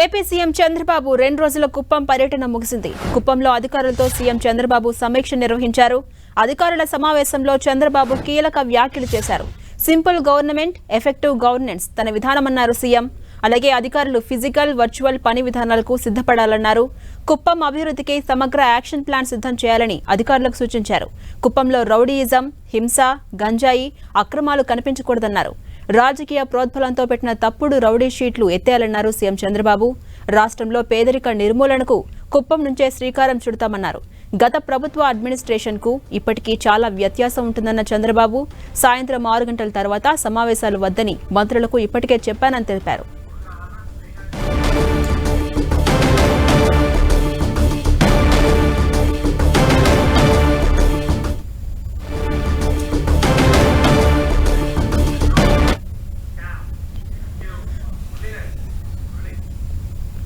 AP CM Chandrababu రెండు రోజుల కుప్పం పర్యటన ముగిసింది. కుప్పంలో అధికారులతో సీఎం చంద్రబాబు సమీక్ష నిర్వహించారు. అధికారుల సమావేశంలో చంద్రబాబు కీలక వ్యాఖ్యలు చేశారు. సింపుల్ గవర్నమెంట్ ఎఫెక్టివ్ గవర్నెన్స్ తన విధానమన్నారు సీఎం. అలాగే అధికారులు ఫిజికల్ వర్చువల్ పని విధానాలకు సిద్ధపడాలన్నారు. కుప్పం అభివృద్ధికి సమగ్ర యాక్షన్ ప్లాన్ సిద్ధం చేయాలని అధికారులకు సూచించారు. కుప్పంలో రౌడీయిజం హింస గంజాయి అక్రమాలు కనిపించకూడదన్నారు. రాజకీయ ప్రోద్బలంతో పెట్టిన తప్పుడు రౌడీ షీట్లు ఎత్తేయాలన్నారు సీఎం చంద్రబాబు. రాష్ట్రంలో పేదరిక నిర్మూలనకు కుప్పం నుంచే శ్రీకారం చుడతామన్నారు. గత ప్రభుత్వ అడ్మినిస్ట్రేషన్కు ఇప్పటికీ చాలా వ్యత్యాసం ఉంటుందన్న చంద్రబాబు. సాయంత్రం ఆరు గంటల తర్వాత సమావేశాలు వద్దని మంత్రులకు ఇప్పటికే చెప్పానని తెలిపారు.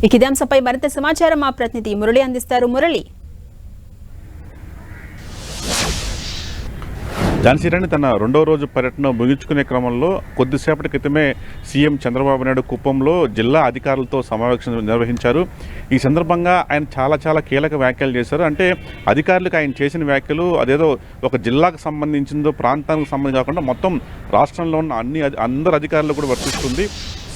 ఇక ఇదే అంశంపై మరింత సమాచారం మా ప్రతినిధి మురళి అందిస్తారు. మురళి. ఝాన్సీరాణి తన రెండో రోజు పర్యటన ముగించుకునే క్రమంలో కొద్దిసేపటి క్రితమే సీఎం చంద్రబాబు నాయుడు కుప్పంలో జిల్లా అధికారులతో సమావేశం నిర్వహించారు. ఈ సందర్భంగా ఆయన చాలా చాలా కీలక వ్యాఖ్యలు చేశారు. అంటే అధికారులకు ఆయన చేసిన వ్యాఖ్యలు అదేదో ఒక జిల్లాకు సంబంధించిందో ప్రాంతానికి సంబంధించి కాకుండా మొత్తం రాష్ట్రంలో ఉన్న అన్ని అందరు అధికారులు కూడా వర్తిస్తుంది.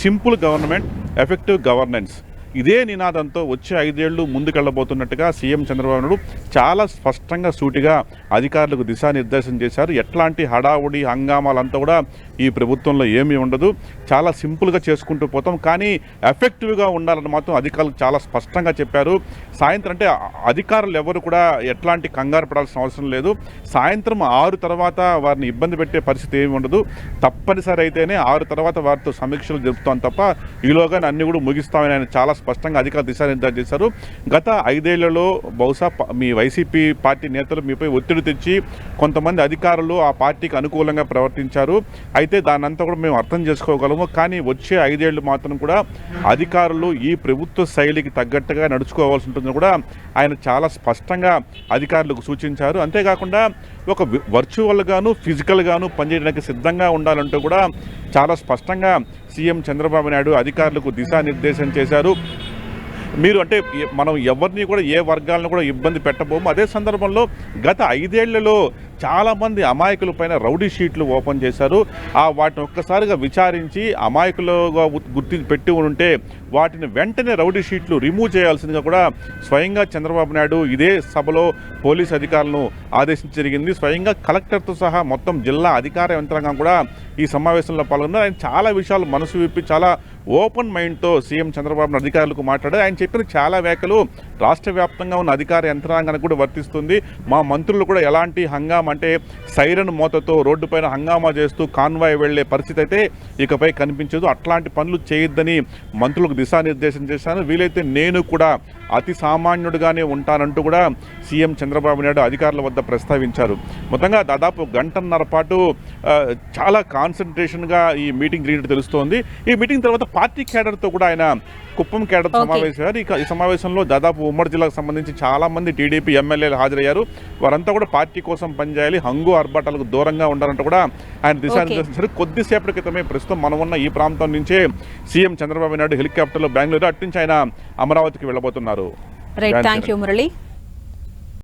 Simple government effective governance. ఇదే నినాదంతో వచ్చే ఐదేళ్ళు ముందుకెళ్ళబోతున్నట్టుగా సీఎం చంద్రబాబు నాయుడు చాలా స్పష్టంగా సూటిగా అధికారులకు దిశానిర్దేశం చేశారు. ఎట్లాంటి హడావుడి హంగామాలంతా కూడా ఈ ప్రభుత్వంలో ఏమీ ఉండదు. చాలా సింపుల్గా చేసుకుంటూ పోతాం. కానీ ఎఫెక్టివ్గా ఉండాలని మాత్రం అధికారులు చాలా స్పష్టంగా చెప్పారు. సాయంత్రం అంటే అధికారులు ఎవరు కూడా ఎట్లాంటి కంగారు పడాల్సిన అవసరం లేదు. సాయంత్రం ఆరు తర్వాత వారిని ఇబ్బంది పెట్టే పరిస్థితి ఏమి ఉండదు. తప్పనిసరి అయితేనే ఆరు తర్వాత వారితో సమీక్షలు జరుపుతాం తప్ప ఈలోగా అన్ని కూడా ముగిస్తామని ఆయన చాలా స్పష్టంగా అధికారులు దిశానిర్దేశం చేశారు. గత ఐదేళ్ళలో బహుశా ప- మీ వైసీపీ పార్టీ నేతలు మీపై ఒత్తిడి తెచ్చి కొంతమంది అధికారులు ఆ పార్టీకి అనుకూలంగా ప్రవర్తించారు. అయితే దాన్ని కూడా మేము అర్థం చేసుకోగలము. కానీ వచ్చే ఐదేళ్ళు మాత్రం కూడా అధికారులు ఈ ప్రభుత్వ శైలికి తగ్గట్టుగా నడుచుకోవాల్సి ఉంటుందని కూడా ఆయన చాలా స్పష్టంగా అధికారులకు సూచించారు. అంతేకాకుండా ఒక వర్చువల్గాను ఫిజికల్గాను పనిచేయడానికి సిద్ధంగా ఉండాలంటూ కూడా చాలా స్పష్టంగా సీఎం చంద్రబాబు నాయుడు అధికారులకు దిశానిర్దేశం చేశారు. మీరు అంటే మనం ఎవరిని కూడా ఏ వర్గాలను కూడా ఇబ్బంది పెట్టబోము. అదే సందర్భంలో గత ఐదేళ్ళలో చాలామంది అమాయకుల పైన రౌడీ షీట్లు ఓపెన్ చేశారు. ఆ వాటిని ఒక్కసారిగా విచారించి అమాయకులుగా గుర్తి పెట్టి ఉంటే వాటిని వెంటనే రౌడీ షీట్లు రిమూవ్ చేయాల్సిందిగా కూడా స్వయంగా చంద్రబాబు నాయుడు ఇదే సభలో పోలీస్ అధికారులను ఆదేశించి జరిగింది. స్వయంగా కలెక్టర్తో సహా మొత్తం జిల్లా అధికార యంత్రాంగం కూడా ఈ సమావేశంలో పాల్గొన్నారు. ఆయన చాలా విషయాలు మనసు విప్పి చాలా ఓపెన్ మైండ్తో సీఎం చంద్రబాబు అధికారులకు మాట్లాడారు ఆయన చెప్పిన చాలా వ్యాఖ్యలు రాష్ట్ర వ్యాప్తంగా ఉన్న అధికార యంత్రాంగానికి కూడా వర్తిస్తుంది. మా మంత్రులు కూడా ఎలాంటి హంగామా అంటే సైరన్ మోతతో రోడ్డుపైన హంగామా చేస్తూ కాన్వాయ్ వెళ్ళే పరిస్థితి అయితే ఇకపై కనిపించదు. అట్లాంటి పనులు చేయొద్దని మంత్రులకు దిశానిర్దేశం చేశాను. వీలైతే నేను కూడా అతి సామాన్యుడిగానే ఉంటానంటూ కూడా సీఎం చంద్రబాబు నాయుడు అధికారుల వద్ద ప్రస్తావించారు. మొత్తంగా దాదాపు గంటన్నర పాటు చాలా కాన్సన్ట్రేషన్గా ఈ మీటింగ్ జరిగినట్టు తెలుస్తోంది. ఈ మీటింగ్ తర్వాత పార్టీ కేడర్తో కూడా ఆయన కుప్పం కేడర్. సమావేశారు ఇక ఈ సమావేశంలో దాదాపు ఉమ్మడి జిల్లాకు సంబంధించి చాలా మంది టీడీపీ ఎమ్మెల్యేలు హాజరయ్యారు. వారంతా కూడా పార్టీ కోసం పనిచేయాలి హంగు ఆర్భాటాలకు దూరంగా ఉండాలంటూ కూడా ఆయన దిశానిర్దేశం చేశారు. కొద్దిసేపటి క్రితమే ప్రస్తుతం మనం ఉన్న ఈ ప్రాంతం నుంచే సీఎం చంద్రబాబు నాయుడు హెలికాప్టర్లో బెంగళూరు అటు నుంచి ఆయన అమరావతికి వెళ్ళబోతున్నారు. Right thank you Murali.